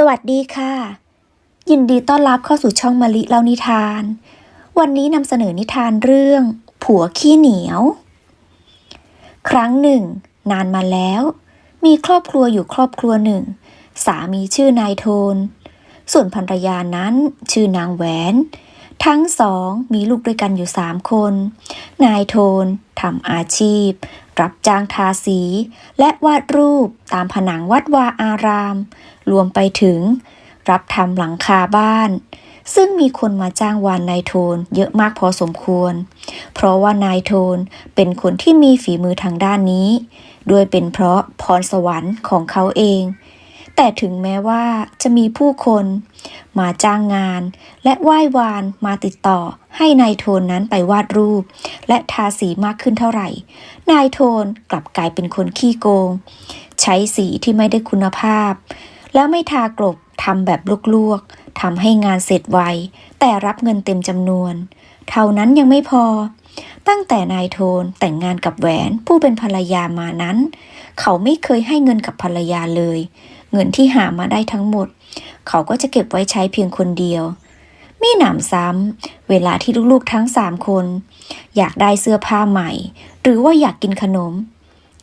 สวัสดีค่ะ ยินดีต้อนรับเข้าสู่ช่องมะลิเล่านิทาน วันนี้นำเสนอนิทานเรื่อง ผัวขี้เหนียว ครั้งหนึ่ง นานมาแล้ว มีครอบครัวอยู่ครอบครัวหนึ่ง สามีชื่อนายโทน ส่วนภรรยานั้นชื่อนางแหวน ทั้งสองมีลูกด้วยกันอยู่สามคน นายโทนทำอาชีพ รับจ้างทาสี และวาดรูปตามผนังวัดวาอาราม รวมไปถึง รับทำหลังคาบ้าน ซึ่งมีคนมาจ้างวานนายโทนเยอะมากพอสมควร เพราะว่านายโทนเป็นคนที่มีฝีมือทางด้านนี้ ด้วยเป็นเพราะพรสวรรค์ของเขาเอง แต่ถึงแม้ว่าจะมีผู้คนมาจ้างงาน และไหว้วานมาติดต่อให้นายโทนนั้นไปวาดรูป และทาสีมากขึ้นเท่าไหร่ นายโทนกลับกลายเป็นคนขี้โกง ใช้สีที่ไม่ได้คุณภาพ แล้วไม่ทากลบทำแบบลวกๆทำให้งานเสร็จไว แต่รับเงินเต็มจำนวน เท่านั้นยังไม่พอ ตั้งแต่นายโทนแต่งงานกับแหวนผู้เป็นภรรยามานั้น เขาไม่เคยให้เงินกับภรรยาเลย เงินที่หามาได้ทั้งหมด เขาก็จะเก็บไว้ใช้เพียงคนเดียว มีหนำซ้ำ เวลาที่ลูกๆทั้งสามคน อยากได้เสื้อผ้าใหม่ หรือว่าอยากกินขนม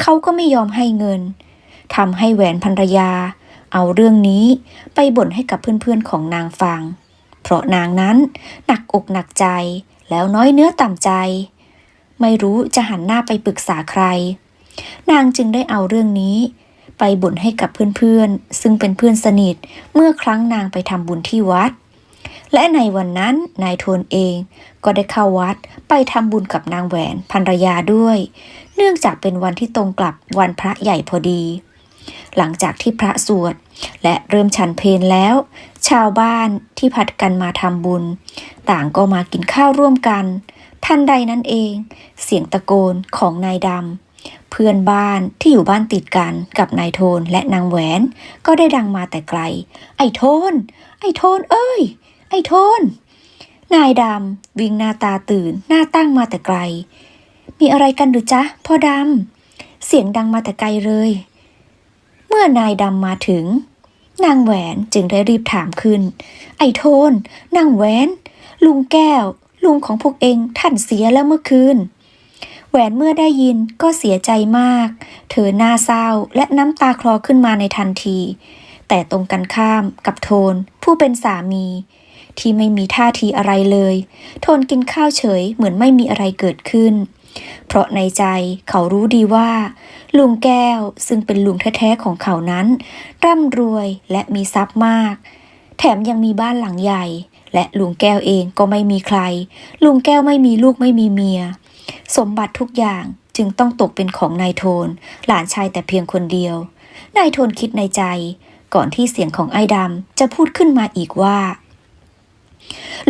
เขาก็ไม่ยอมให้เงินทำให้แหวนภรรยา เอาเรื่องนี้ไปบ่นให้กับเพื่อนๆของนางฟัง เพราะนางนั้นหนักอกหนักใจแล้วน้อยเนื้อต่ำใจ ไม่รู้จะหันหน้าไปปรึกษาใคร นางจึงได้เอาเรื่องนี้ ไปบ่นให้กับเพื่อนๆ ซึ่งเป็นเพื่อนสนิท เมื่อครั้งนางไปทำบุญที่วัด และในวันนั้นนายโทนเองก็ได้เข้าวัดไปทำบุญกับนางแหวนภรรยาด้วย เนื่องจากเป็นวันที่ตรงกลับวันพระใหญ่พอดี หลังจากที่พระสวดและเริ่มฉันเพลแล้ว ชาวบ้านที่ผัดกันมาทำบุญ ต่างก็มากินข้าวร่วมกัน ทันใดนั้นเอง เสียงตะโกนของนายดำ เพื่อนบ้านที่อยู่บ้านติดกันกับนายโทนและนางแหวน ก็ได้ดังมาแต่ไกล ไอ้โทน ไอ้โทนเอ้ย ไอ้โทน นายดำวิ่งหน้าตาตื่นหน้าตั้งมาแต่ไกล มีอะไรกันหรือจ๊ะพ่อดำ เสียงดังมาแต่ไกลเลย เมื่อนายดำมาถึง นางแหวนจึงได้รีบถามขึ้น ไอ้โทน นางแหวน ลุงแก้ว ลุงของพวกเองท่านเสียแล้วเมื่อคืน แหวนเมื่อได้ยินก็เสียใจมาก เธอหน้าเศร้าและน้ำตาคลอขึ้นมาในทันที แต่ตรงกันข้ามกับโทน ผู้เป็นสามี ที่ไม่มีท่าทีอะไรเลย โทนกินข้าวเฉยเหมือนไม่มีอะไรเกิดขึ้น เพราะในใจเขารู้ดีว่า ลุงแก้วซึ่งเป็นลุงแท้ๆของเขานั้น ร่ำรวยและมีทรัพย์มาก แถมยังมีบ้านหลังใหญ่และลุงแก้วเองก็ไม่มีใคร ลุงแก้วไม่มีลูกไม่มีเมีย สมบัติทุกอย่างจึงต้องตกเป็นของนายโทน หลานชายแต่เพียงคนเดียวนายโทนคิดในใจ ก่อนที่เสียงของไอ้ดำจะพูดขึ้นมาอีกว่า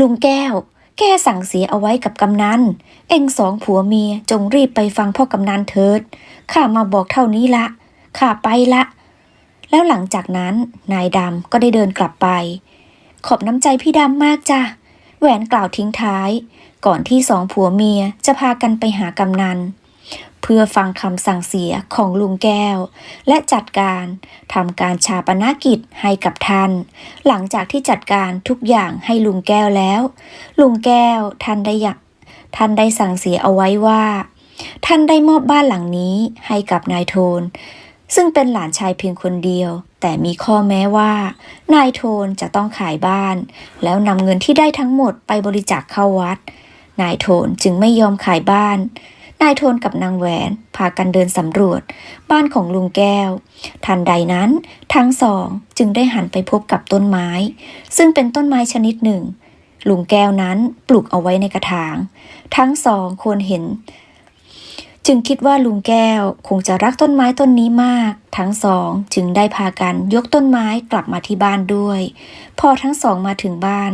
ลุงแก้ว แกสั่งเสียเอาไว้กับกำนันเอ็งสองผัวเมียจงรีบไปฟังพ่อกำนันเถิดข้ามาบอกเท่านี้ละข้าไปละ แล้วหลังจากนั้นนายดำก็ได้เดินกลับไป ขอบน้ำใจพี่ดำมากจ้ะแหวนกล่าวทิ้งท้าย ก่อนที่สองผัวเมียจะพากันไปหากำนัน เพื่อฟังคำสั่งเสียของลุงแก้ว และจัดการทำการชาปนกิจให้กับท่าน หลังจากที่จัดการทุกอย่างให้ลุงแก้วแล้ว ลุงแก้วท่านได้อยากท่านได้สั่งเสียเอาไว้ว่า ท่านได้มอบบ้านหลังนี้ให้กับนายโทน ซึ่งเป็นหลานชายเพียงคนเดียว แต่มีข้อแม้ว่า นายโทนจะต้องขายบ้าน แล้วนำเงินที่ได้ทั้งหมดไปบริจาคเข้าวัด นายโทนจึงไม่ยอมขายบ้าน นายโทนกับนางแหวนพากันเดินสำรวจ บ้านของลุงแก้ว ทันใดนั้นทั้งสองจึงได้หันไปพบกับต้นไม้ ซึ่งเป็นต้นไม้ชนิดหนึ่งลุงแก้วนั้นปลูกเอาไว้ในกระถาง ทั้งสองคนเห็น จึงคิดว่าลุงแก้วคงจะรักต้นไม้ต้นนี้มาก ทั้งสองจึงได้พากันยกต้นไม้กลับมาที่บ้านด้วย พอทั้งสองมาถึงบ้าน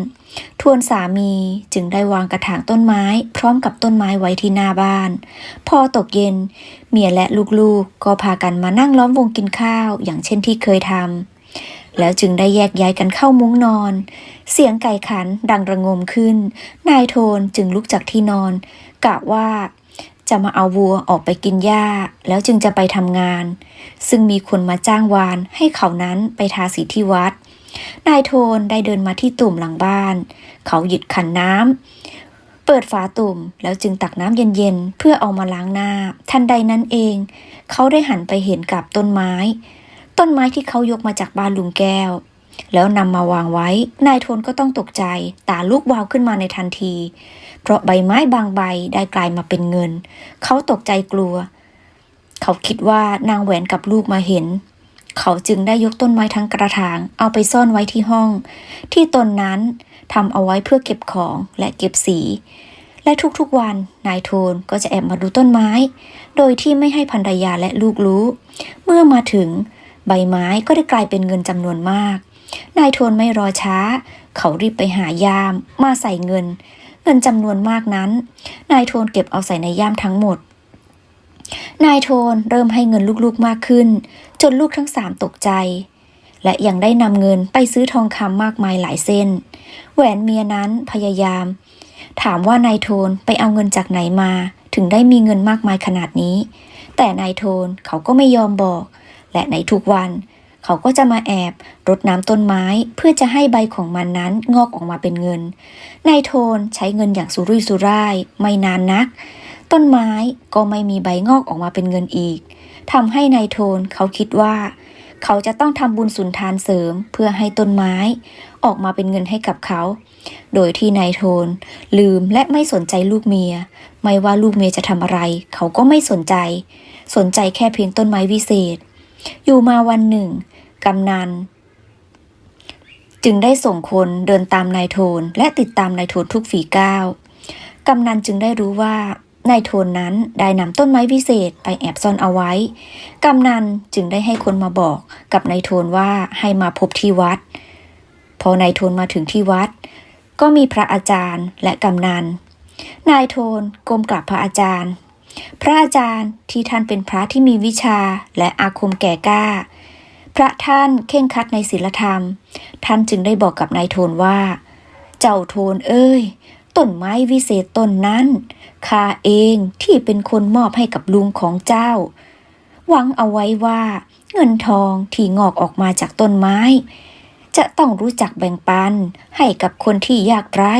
ทวนสามีจึงได้วางกระถางต้นไม้ พร้อมกับต้นไม้ไว้ที่หน้าบ้าน พอตกเย็น เมียและลูกๆ ก็พากันมานั่งล้อมวงกินข้าว อย่างเช่นที่เคยทำแล้วจึงได้แยกย้ายกันเข้ามุ้งนอน เสียงไก่ขันดังระงมขึ้น นายโทนจึงลุกจากที่นอนกะว่า จะมาเอาวัวออกไปกินหญ้า แล้วจึงจะไปทำงาน ซึ่งมีคนมาจ้างวานให้เขานั้นไปทาสีที่วัด นายโทนได้เดินมาที่ตุ่มหลังบ้าน เขาหยิบขันน้ำเปิดฝาตุ่มแล้วจึงตักน้ำเย็นๆ เพื่อเอามาล้างหน้า ทันใดนั้นเอง เขาได้หันไปเห็นกับต้นไม้ ต้นไม้ที่เขายกมาจากบ้านลุงแก้วแล้วนำมาวางไว้ นายโทนก็ต้องตกใจ ตาลุกวาวขึ้นมาในทันที เพราะใบไม้บางใบได้กลายมาเป็นเงิน เขาตกใจกลัว เขาคิดว่านางแหวนกับลูกมาเห็น เขาจึงได้ยกต้นไม้ทั้งกระถาง เอาไปซ่อนไว้ที่ห้อง ที่ตนนั้นทำเอาไว้เพื่อเก็บของและเก็บสี และทุกๆวันนายโทนก็จะแอบมาดูต้นไม้ โดยที่ไม่ให้ภรรยาและลูกรู้ เมื่อมาถึงใบไม้ก็ได้กลายเป็นเงินจำนวนมาก นายโทนไม่รอช้า เขารีบไปหายาม มาใส่เงิน เงินจำนวนมากนั้น นายโทนเก็บเอาใส่ในย่ามทั้งหมด นายโทนเริ่มให้เงินลูกๆมากขึ้น จนลูกทั้งสามตกใจ และยังได้นำเงินไปซื้อทองคำมากมายหลายเส้น แหวนเมียนั้นพยายาม ถามว่านายโทนไปเอาเงินจากไหนมา ถึงได้มีเงินมากมายขนาดนี้ แต่นายโทนเขาก็ไม่ยอมบอก และในทุกวัน เขาก็จะมาแอบรดน้ำต้นไม้เพื่อจะให้ใบของมันนั้นงอกออกมาเป็นเงิน นายโทนใช้เงินอย่างสุรุ่ยสุร่าย ไม่นานนัก ต้นไม้ก็ไม่มีใบงอกออกมาเป็นเงินอีกทำให้นายโทนเขาคิดว่า เขาจะต้องทำบุญสุนทานเสริมเพื่อให้ต้นไม้ ออกมาเป็นเงินให้กับเขา โดยที่นายโทน ลืมและไม่สนใจลูกเมีย ไม่ว่าลูกเมียจะทำอะไร เขาก็ไม่สนใจ สนใจแค่เพียงต้นไม้วิเศษ อยู่มาวันหนึ่ง กำนันจึงได้ส่งคนเดินตามนายโทนและติดตามนายโทนทุกฝีก้าวกำนันจึงได้รู้ว่านายโทนนั้นได้นำต้นไม้วิเศษไปแอบซ่อนเอาไว้ กำนันจึงได้ให้คนมาบอกกับนายโทนว่าให้มาพบที่วัด พอนายโทนมาถึงที่วัด ก็มีพระอาจารย์และกำนัน นายโทนก้มกราบพระอาจารย์ พระอาจารย์ที่ท่านเป็นพระที่มีวิชาและอาคมแก่กล้า พระท่านเข่งคัดในศีลธรรม ท่านจึงได้บอกกับนายโทนว่า เจ้าโทนเอ้ยต้นไม้วิเศษต้นนั้นข้าเองที่เป็นคนมอบให้กับลุงของเจ้า หวังเอาไว้ว่า เงินทองที่งอกออกมาจากต้นไม้ จะต้องรู้จักแบ่งปันให้กับคนที่ยากไร้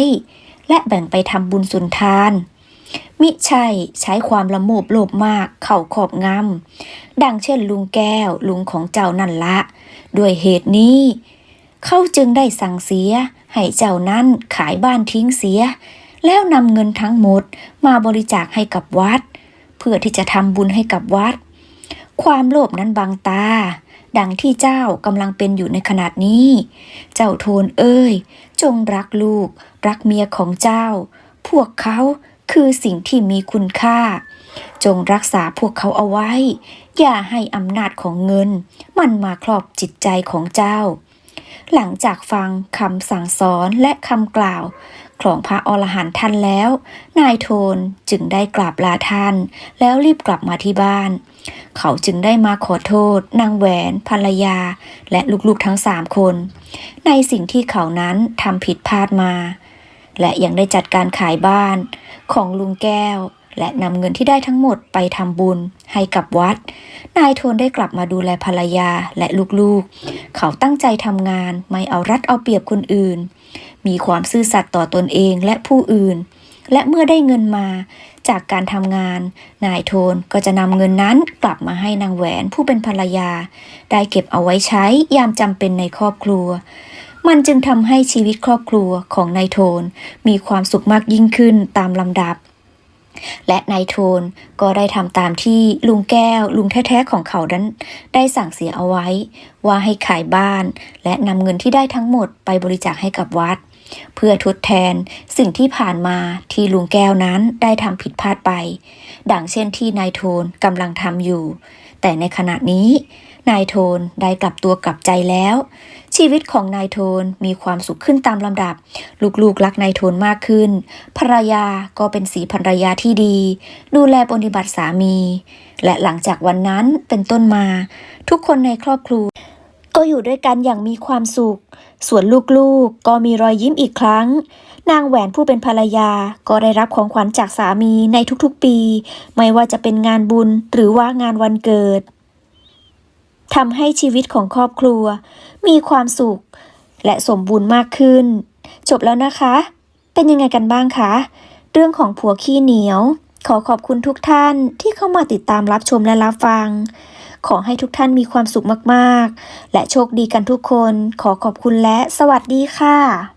และแบ่งไปทำบุญสุนทาน มิใช่ใช้ความละโมบโลภมากเข้าขอบงำดังเช่นลุงแก้วลุงของเจ้านั่นละ ด้วยเหตุนี้ เขาจึงได้สั่งเสีย ให้เจ้านั้นขายบ้านทิ้งเสีย แล้วนำเงินทั้งหมดมาบริจาคให้กับวัด เพื่อที่จะทำบุญให้กับวัด ความโลภนั้นบังตา ดังที่เจ้ากำลังเป็นอยู่ในขนาดนี้ เจ้าโทนเอ้ย จงรักลูก รักเมียของเจ้า พวกเขา คือสิ่งที่มีคุณค่า จงรักษาพวกเขาเอาไว้ อย่าให้อำนาจของเงิน มันมาครอบจิตใจของเจ้า หลังจากฟังคำสั่งสอนและคำกล่าวของพระอรหันต์ท่านแล้ว นายโทนจึงได้กราบลาท่าน แล้วรีบกลับมาที่บ้าน เขาจึงได้มาขอโทษ นางแหวนภรรยา และลูกๆทั้งสามคน ในสิ่งที่เขานั้นทำผิดพลาดมา และยังได้จัดการขายบ้านของลุงแก้ว และนำเงินที่ได้ทั้งหมดไปทำบุญให้กับวัด นายโทนได้กลับมาดูแลภรรยาและลูกๆ เขาตั้งใจทำงานไม่เอารัดเอาเปรียบคนอื่น มีความซื่อสัตย์ต่อตนเองและผู้อื่น และเมื่อได้เงินมาจากการทำงาน นายโทนก็จะนำเงินนั้นกลับมาให้นางแหวนผู้เป็นภรรยา ได้เก็บเอาไว้ใช้ยามจำเป็นในครอบครัว มันจึงทำให้ชีวิตครอบครัวของนายโทน มีความสุขมากยิ่งขึ้นตามลำดับ และนายโทนก็ได้ทำตามที่ลุงแก้วลุงแท้ๆของเขานั้นได้สั่งเสียเอาไว้ ว่าให้ขายบ้าน และนำเงินที่ได้ทั้งหมดไปบริจาคให้กับวัด เพื่อทดแทนสิ่งที่ผ่านมาที่ลุงแก้วนั้นได้ทำผิดพลาดไป ดังเช่นที่นายโทนกำลังทำอยู่ แต่ในขณะนี้ นายโทนได้กลับตัวกลับใจแล้ว ชีวิตของนายโทนมีความสุขขึ้นตามลำดับ ลูกๆรักนายโทนมากขึ้น ภรรยาก็เป็นสีภรรยาที่ดี ดูแลปฏิบัติสามี และหลังจากวันนั้นเป็นต้นมา ทุกคนในครอบครัว ก็อยู่ด้วยกันอย่างมีความสุข ส่วนลูกๆก็มีรอยยิ้มอีกครั้ง นางแหวนผู้เป็นภรรยาก็ได้รับของขวัญจากสามีในทุกๆปี ไม่ว่าจะเป็นงานบุญหรือว่างานวันเกิดทำให้ชีวิตของครอบครัว มีความสุข และสมบูรณ์มากขึ้น จบแล้วนะคะ เป็นยังไงกันบ้างคะ เรื่องของผัวขี้เหนียว ขอขอบคุณทุกท่านที่เข้ามาติดตามรับชมและรับฟัง ขอให้ทุกท่านมีความสุขมากๆ และโชคดีกันทุกคน ขอขอบคุณและสวัสดีค่ะ